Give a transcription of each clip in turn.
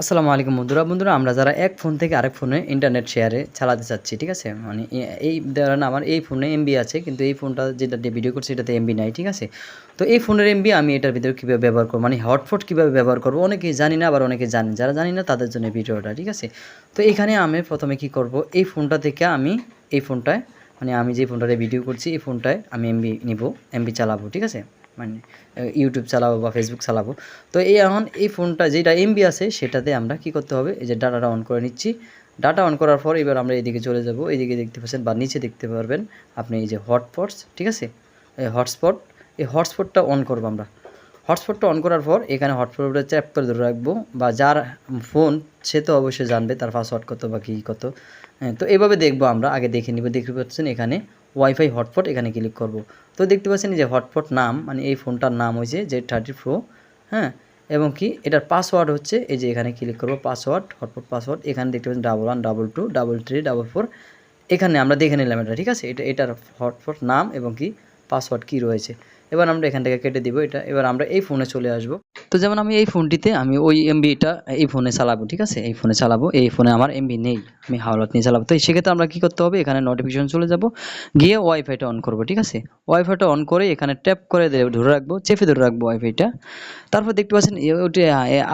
আসসালামু আলাইকুম বন্ধুরা। বন্ধুরা, আমরা যারা এক ফোন থেকে আরেক ফোনে ইন্টারনেট শেয়ারে চালাতে চাচ্ছি, ঠিক আছে? মানে এই ধরেন আমার এই ফোনে এমবি আছে, কিন্তু এই ফোনটা যেটা দিয়ে ভিডিও করছি এটাতে এমবি নাই, ঠিক আছে? তো এই ফোনের এমবি আমি এটার ভিতরে কীভাবে ব্যবহার করব মানে হটফট কীভাবে ব্যবহার করব, অনেকেই জানি না, আবার অনেকে জানি যারা জানি না, তাদের জন্য ভিডিওটা, ঠিক আছে? তো এখানে আমি প্রথমে কি করব, এই ফোনটা থেকে আমি এই ফোনটায় মানে আমি যে ফোনটাতে ভিডিও করছি, এই ফোনটায় আমি এমবি নিব এমবি চালাবো, ঠিক আছে? মানে ইউটিউব চালাবো বা ফেসবুক চালাবো। তো এই এখন এই ফোনটা যেটা এমবি আছে সেটাতে আমরা কি করতে হবে? এই যে ডাটাটা অন করে নিচ্ছি। ডাটা অন করার পর এবার আমরা এদিকে চলে যাব। এইদিকে দেখতে পাচ্ছেন বা নিচে দেখতে পারবেন আপনি এই যে হটস্পটস ঠিক আছে? এই হটস্পট এই হটস্পটটা অন করব আমরা। হটস্পটটা অন করার পর এখানে হটস্পটটা চ্যাপ করে ধরে রাখব বা যার ফোন সে তো অবশ্যই জানবে তার পাসওয়ার্ড কত বা কী কত। হ্যাঁ, তো এভাবে দেখব আমরা। আগে দেখে নিব। দেখতে পাচ্ছেন এখানে ওয়াইফাই হটস্পট এখানে ক্লিক করব। তো দেখতে পাচ্ছেন যে হটস্পট নাম মানে এই ফোনটার নাম হয়েছে যে থার্টি প্রো হ্যাঁ? এবং কি এটার পাসওয়ার্ড হচ্ছে, এই যে এখানে ক্লিক করব পাসওয়ার্ড হটস্পট পাসওয়ার্ড এখানে দেখতে পাচ্ছেন double one double two double three double four এখানে আমরা দেখে নিলাম এটা, ঠিক আছে? এটা, এটার হটস্পট নাম এবং কি পাসওয়ার্ড কি রয়েছে। এবার আমরা এখান থেকে কেটে দিব এটা, এবার আমরা এই ফোনে চলে আসব। তো যেমন আমি এই ফোনটিতে, আমি ওই এমবিটা এই ফোনে চালাবো, ঠিক আছে? এই ফোনে চালাবো, এই ফোনে আমার এমবি নেই, আমি হাওলাত নিয়ে চালাবো। তো সেক্ষেত্রে আমরা কি করতে হবে? এখানে নোটিফিকেশন চলে যাব, গিয়ে ওয়াইফাইটা অন করব, ঠিক আছে? ওয়াইফাইটা অন করে এখানে ট্যাপ করে ধরে রাখব, চেপে ধরে রাখব ওয়াইফাইটা তারপর দেখতে পাচ্ছেন ওটি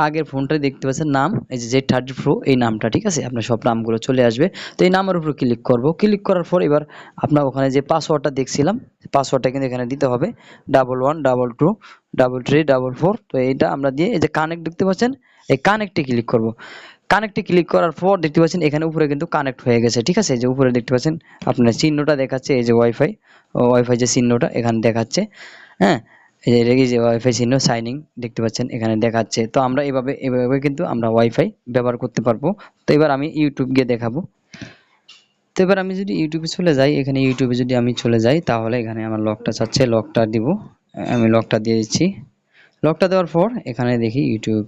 আগের ফোনটাই দেখতে পাচ্ছেন নাম, এই যে জেড থার্টি প্রো এই নামটা, ঠিক আছে? আপনার সব নামগুলো চলে আসবে। তো এই নামের উপর ক্লিক করব। ক্লিক করার পর এবার আপনার ওখানে যে পাসওয়ার্ডটা দেখছিলাম পাসওয়ার্ডটা কিন্তু এখানে দিতে হবে। Double one double two double three double four তো এইটা আমরা দিয়ে এই যে কানেক্ট দেখতে পাচ্ছেন, এই কানেক্টে ক্লিক করব। কানেক্টে ক্লিক করার পর দেখতে পাচ্ছেন এখানে উপরে কিন্তু কানেক্ট হয়ে গেছে, ঠিক আছে? এই যে উপরে দেখতে পাচ্ছেন, আপনার চিহ্নটা দেখাচ্ছে, এই যে ওয়াইফাই ওয়াইফাই যে চিহ্নটা এখানে দেখাচ্ছে হ্যাঁ? এই যে ওয়াইফাই চিহ্ন সাইনিং দেখতে পাচ্ছেন, এখানে দেখাচ্ছে। তো আমরা এভাবে এভাবে কিন্তু আমরা ওয়াইফাই ব্যবহার করতে পারব। তো এবার আমি ইউটিউব গিয়ে দেখাবো। তো এবার আমি যদি ইউটিউবে চলে যাই, এখানে ইউটিউবে যদি আমি চলে যাই, তাহলে এখানে আমার লকটা চাচ্ছে লকটা দিব। আমি লকটা দিয়ে দিচ্ছি। লকটা দেওয়ার পর এখানে দেখি ইউটিউব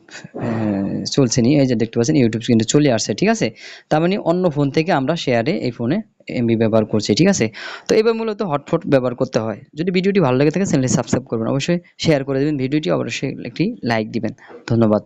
চলছে নি। এই যে দেখতে পাচ্ছেন ইউটিউব কিন্তু চলে আসছে, ঠিক আছে? তার মানে অন্য ফোন থেকে আমরা শেয়ারে এই ফোনে এমবি ব্যবহার করছি, ঠিক আছে? তো এবার মূলত হটফট ব্যবহার করতে হয়। যদি ভিডিওটি ভালো লেগে থাকে চ্যানেলটি সাবস্ক্রাইব করবেন। অবশ্যই শেয়ার করে দেবেন। ভিডিওটি অবশ্যই একটি লাইক দিবেন। ধন্যবাদ।